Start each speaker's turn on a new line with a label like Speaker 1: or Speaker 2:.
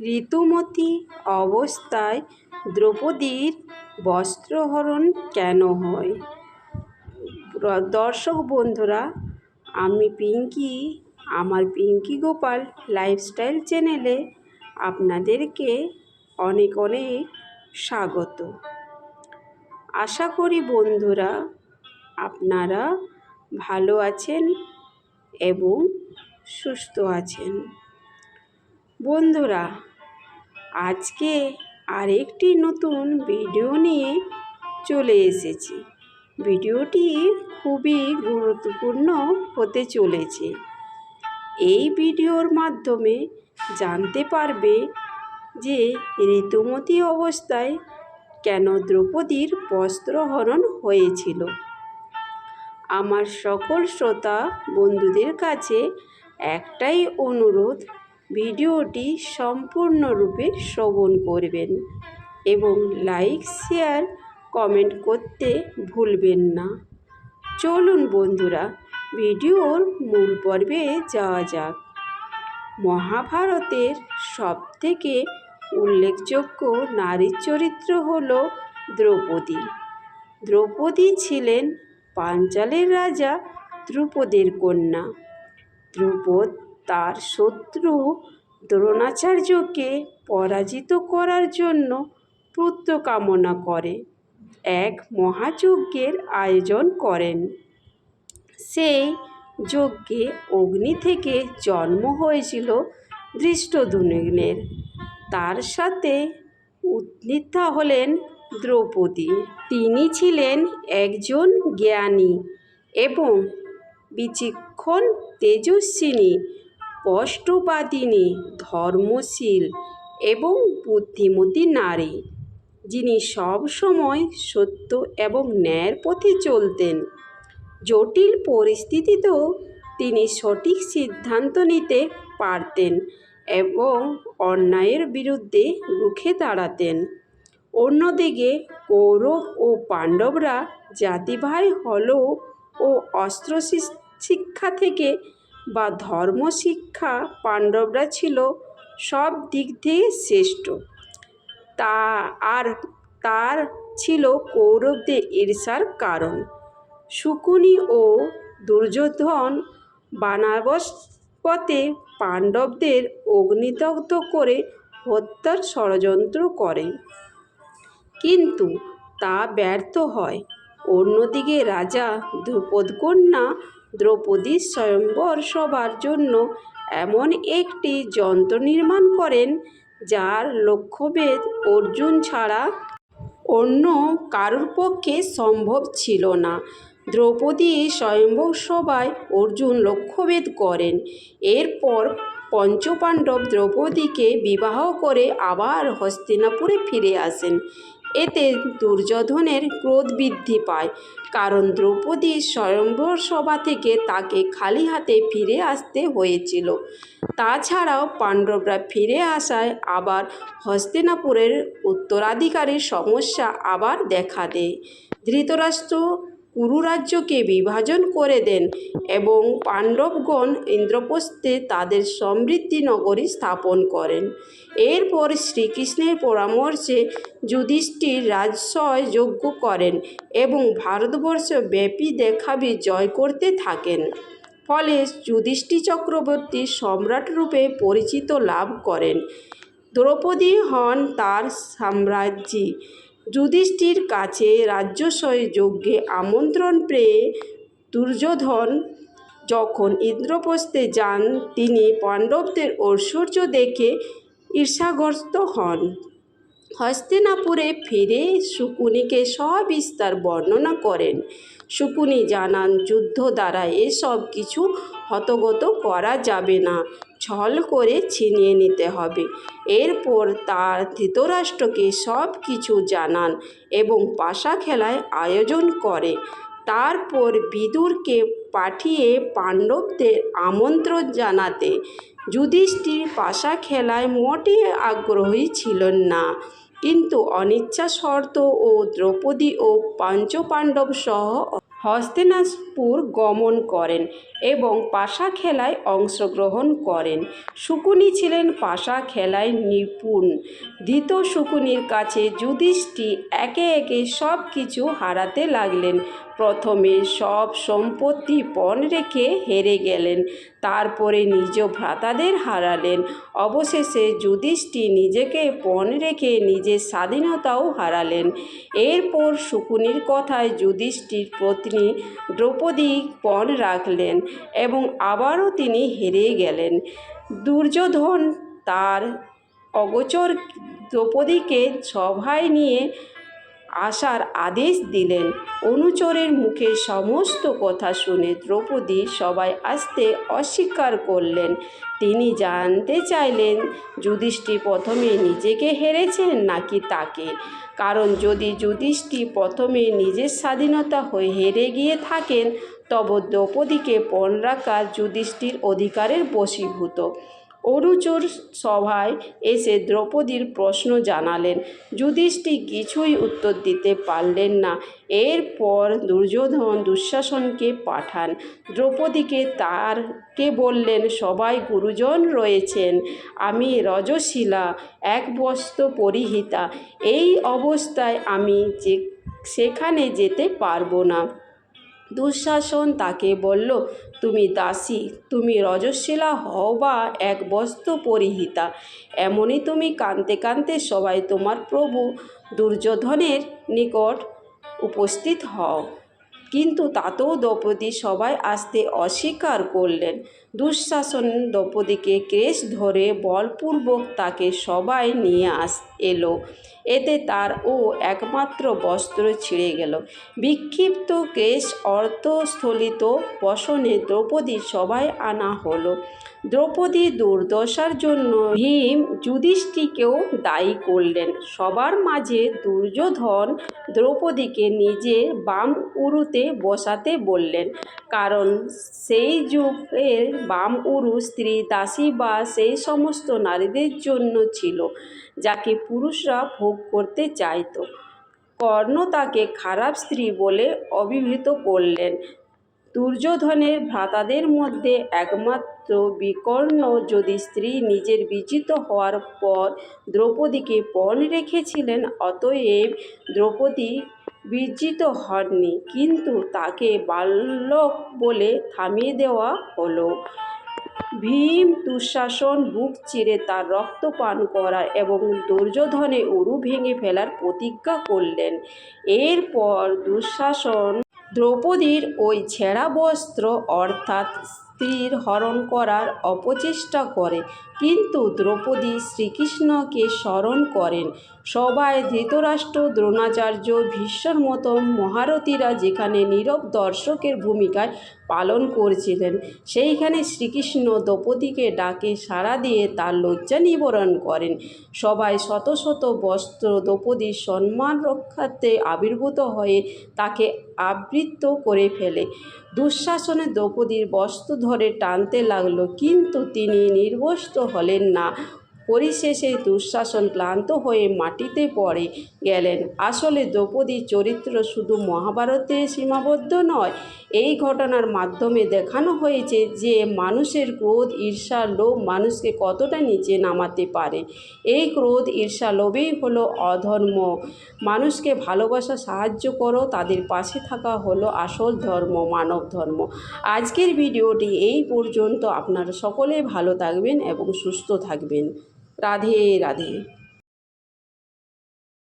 Speaker 1: ঋতুমতী অবস্থায় দ্রৌপদীর বস্ত্রহরণ কেন হয়? দর্শক বন্ধুরা, আমি পিঙ্কি, আমার পিঙ্কি গোপাল লাইফস্টাইল চ্যানেলে আপনাদেরকে অনেক অনেক স্বাগত। আশা করি বন্ধুরা, আপনারা ভালো আছেন এবং সুস্থ আছেন। বন্ধুরা, আজকে আরেকটি নতুন ভিডিও নিয়ে চলে এসেছি। ভিডিওটি খুবই গুরুত্বপূর্ণ হতে চলেছে। এই ভিডিওর মাধ্যমে জানতে পারবে যে ঋতুমতী অবস্থায় কেন দ্রৌপদীর বস্ত্রহরণ হয়েছিল। আমার সকল শ্রোতা বন্ধুদের কাছে একটাই অনুরোধ ভিডিওটি সম্পূর্ণরূপে শ্রবণ করবেন এবং লাইক, শেয়ার, কমেন্ট করতে ভুলবেন না। চলুন বন্ধুরা, ভিডিওর মূল পর্বে যাওয়া যাক। মহাভারতের সবথেকে উল্লেখযোগ্য নারীর চরিত্র হল দ্রৌপদী। দ্রৌপদী ছিলেন পাঞ্চালের রাজা দ্রুপদের কন্যা। দ্রুপদ তার শত্রু দ্রোণাচার্যকে পরাজিত করার জন্য কামনা করে, এক মহাযজ্ঞের আয়োজন করেন। সেই যজ্ঞে অগ্নি থেকে জন্ম হয়েছিল দৃষ্টদুম্নের তার সাথে উত্থিতা হলেন দ্রৌপদী। তিনি ছিলেন একজন জ্ঞানী এবং বিচক্ষণ তেজস্বিনী। স্পষ্টবাদিনী ধর্মশীল এবং বুদ্ধিমতী নারী, যিনি সবসময় সত্য এবং ন্যায়ের পথে চলতেন। জটিল পরিস্থিতিতেও তিনি সঠিক সিদ্ধান্ত নিতে পারতেন এবং অন্যায়ের বিরুদ্ধে রুখে দাঁড়াতেন। অন্যদিকে কৌরব ও পাণ্ডবরা জাতিভাই হলেও ও অস্ত্র শিক্ষা থেকে বা ধর্ম, শিক্ষা পাণ্ডবরা ছিল সব দিক দিয়ে শ্রেষ্ঠ। তা আর তার ছিল কৌরবদের ঈর্ষার কারণ। শকুনি ও দুর্যোধন বানাবস পথে পাণ্ডবদের অগ্নিদগ্ধ করে হত্যার ষড়যন্ত্র করে। কিন্তু তা ব্যর্থ হয়। অন্যদিকে রাজা দ্রুপদকন্যা দ্রৌপদীর স্বয়ম্বর সভার জন্য এমন একটি যন্ত্র নির্মাণ করেন, যার লক্ষ্যভেদ অর্জুন ছাড়া অন্য কারোর পক্ষে সম্ভব ছিল না। দ্রৌপদী স্বয়ম্বর সভায় অর্জুন লক্ষ্যভেদ করেন। এরপর পঞ্চপাণ্ডব দ্রৌপদীকে বিবাহ করে আবার হস্তিনাপুরে ফিরে আসেন। এতে দুর্যোধনের ক্রোধ বৃদ্ধি পায়। কারণ দ্রৌপদী স্বয়ম্বর সভা থেকে তাকে খালি হাতে ফিরে আসতে হয়েছিল। তাছাড়াও পাণ্ডবরা ফিরে আসায় আবার হস্তিনাপুরের উত্তরাধিকারীর সমস্যা আবার দেখা দেয়। ধৃতরাষ্ট্র কুরু রাজ্যকে বিভাজন করে দেন এবং পাণ্ডবগণ ইন্দ্রপ্রস্থে তাদের সমৃদ্ধি নগরী স্থাপন করেন। এরপর শ্রীকৃষ্ণের পরামর্শে যুধিষ্ঠির রাজসয় যজ্ঞ করেন এবং ভারতবর্ষ ব্যাপী দেখাবি জয় করতে থাকেন। ফলে যুধিষ্ঠি চক্রবর্তী সম্রাট রূপে পরিচিত লাভ করেন। দ্রৌপদী হন তার সাম্রাজ্যী। যুধিষ্ঠির কাছে রাজ্যসয় যজ্ঞে আমন্ত্রণ পেয়ে দুর্যোধন যখন ইন্দ্রপ্রস্থে যান, তিনি পাণ্ডবদের ঐশ্বর্য দেখে ঈর্ষাগ্রস্ত হন। হস্তিনাপুরে ফিরে শকুনিকে সবিস্তার বর্ণনা করেন। শকুনি জানান, যুদ্ধ দ্বারা এসব কিছু হতগত করা যাবে না। ছল করে ছিনিয়ে নিতে হবে। এরপর তার ধৃতরাষ্ট্রকে সব কিছু জানান এবং পাশা খেলায় আয়োজন করে। তারপর বিদুরকে পাঠিয়ে পাণ্ডবদের আমন্ত্রণ জানাতে। যুধিষ্ঠির পাশা খেলায় মোটেই আগ্রহী ছিলেন না। কিন্তু অনিচ্ছা শর্ত ও দ্রৌপদী ও পঞ্চপাণ্ডব সহ হস্তিনাপুর হস্তিনাপুর গমন করেন এবং পাশা খেলায় অংশগ্রহণ করেন। শুকুনি ছিলেন পাশা খেলায় নিপুণ। ধৃত শুকুনির কাছে যুধিষ্ঠি একে একে সব কিছু হারাতে লাগলেন। প্রথমে সব সম্পত্তি পণ রেখে হেরে গেলেন। তারপরে নিজ ভ্রাতাদের হারালেন। অবশেষে যুধিষ্ঠি নিজেকে পণ রেখে নিজের স্বাধীনতাও হারালেন। এরপর শকুনির কথায় যুধিষ্ঠির পত্নী দ্রৌপদী পণ রাখলেন এবং আবারও তিনি হেরে গেলেন। দুর্যোধন তার অগোচর দ্রৌপদীকে সভায় নিয়ে আসার আদেশ দিলেন। অনুচরের মুখে সমস্ত কথা শুনে দ্রৌপদী সবাই আসতে অস্বীকার করলেন। তিনি জানতে চাইলেন যুধিষ্ঠি প্রথমে নিজেকে হেরেছেন নাকি তাকে? কারণ যদি যুধিষ্ঠি প্রথমে নিজের স্বাধীনতা হয়ে হেরে গিয়ে থাকেন, তবে দ্রৌপদীকে পণ রাখা যুধিষ্ঠির অধিকারের বশীভূত। অনুচর সভায় এসে দ্রৌপদীর প্রশ্ন জানালেন, যুধিষ্ঠির কিছুই উত্তর দিতে পারলেন না। এরপর দুর্যোধন দুঃশাসনকে পাঠান। দ্রৌপদীকে তারকে বললেন, সবাই গুরুজন রয়েছেন, আমি রজশিলা, এক বস্ত্র পরিহিতা। এই অবস্থায় আমি যে, সেখানে যেতে পারব না। দুঃশাসন তাকে বলল, তুমি দাসী, তুমি রজস্বিলা হও বা এক বস্ত্র পরিহিতা। এমনই তুমি কাঁদতে কাঁদতে সবাই তোমার প্রভু দুর্যোধনের নিকট উপস্থিত হও। কিন্তু তাতেও দ্রৌপদী সবাই আসতে অস্বীকার করলেন। দুঃশাসন দ্রৌপদীকে কেশ ধরে বলপূর্বক তাকে সবাই নিয়ে আস, এলো। এতে তার ও একমাত্র বস্ত্র ছিঁড়ে গেল। বিক্ষিপ্ত কেশ অর্থস্থলিত বসনে দ্রৌপদী সবাই আনা হলো। দ্রৌপদী দুর্দশার জন্য ভীম যুধিষ্ঠিকেও দায়ী করলেন। সবার মাঝে দুর্যোধন দ্রৌপদীকে নিজের বাম উরুতে বসাতে বললেন, কারণ সেই যুগের বাম উরু স্ত্রী দাসী বা সেই সমস্ত নারীদের জন্য ছিল, যাকে পুরুষরা ভোগ করতে চাইত। কর্ণ তাকে খারাপ স্ত্রী বলে অভিহিত করলেন। দুর্যোধনের ভ্রাতাদের মধ্যে একমাত্র বিকর্ণ যদি স্ত্রী নিজের বিজিত হওয়ার পর দ্রৌপদীকে পণ রেখেছিলেন, অতএব দ্রৌপদী বিজিত হননি। কিন্তু তাকে বাল্যক বলে থামিয়ে দেওয়া হলো। ভীম দুঃশাসন বুক চিরে তার রক্ত পান করার এবং দুর্যোধনে উরু ভেঙে ফেলার প্রতিজ্ঞা করলেন। এরপর দুঃশাসন দ্রৌপদীর ওই ছেঁড়া বস্ত্র অর্থাৎ স্ত্রীর হরণ করার অপচেষ্টা করে। কিন্তু দ্রৌপদী শ্রীকৃষ্ণকে স্মরণ করেন। সবাই ধৃতরাষ্ট্র, দ্রোণাচার্য, ভীষ্মর মতো মহারথীরা যেখানে নীরব দর্শকের ভূমিকায় পালন করছিলেন, সেইখানে শ্রীকৃষ্ণ দ্রৌপদীকে ডাকে সাড়া দিয়ে তার লজ্জা নিবরণ করেন। সবাই শত শত বস্ত্র দ্রৌপদীর সম্মান রক্ষার্থে আবির্ভূত হয়ে তাকে আবৃত করে ফেলে। দুঃশাসনে দ্রৌপদীর বস্ত্র ধরে টানতে লাগল, কিন্তু তিনি নির্বস্ত্র হলেন না। পরিশেষে দুঃশাসন ক্লান্ত হয়ে মাটিতে পড়ে গেলেন। আসলে দ্রৌপদীর চরিত্র শুধু মহাভারতে সীমাবদ্ধ নয়, এই ঘটনার মাধ্যমে দেখানো হয়েছে যে মানুষের ক্রোধ, ঈর্ষা, লোভ মানুষকে কতটা নিচে নামাতে পারে। এই ক্রোধ, ঈর্ষা, লোভেই হলো অধর্ম। মানুষকে ভালোবাসা, সাহায্য করো, তাদের পাশে থাকা হলো আসল ধর্ম, মানব ধর্ম। আজকের ভিডিওটি এই পর্যন্ত। আপনারা সকলে ভালো থাকবেন এবং সুস্থ থাকবেন। রাধে রাধে।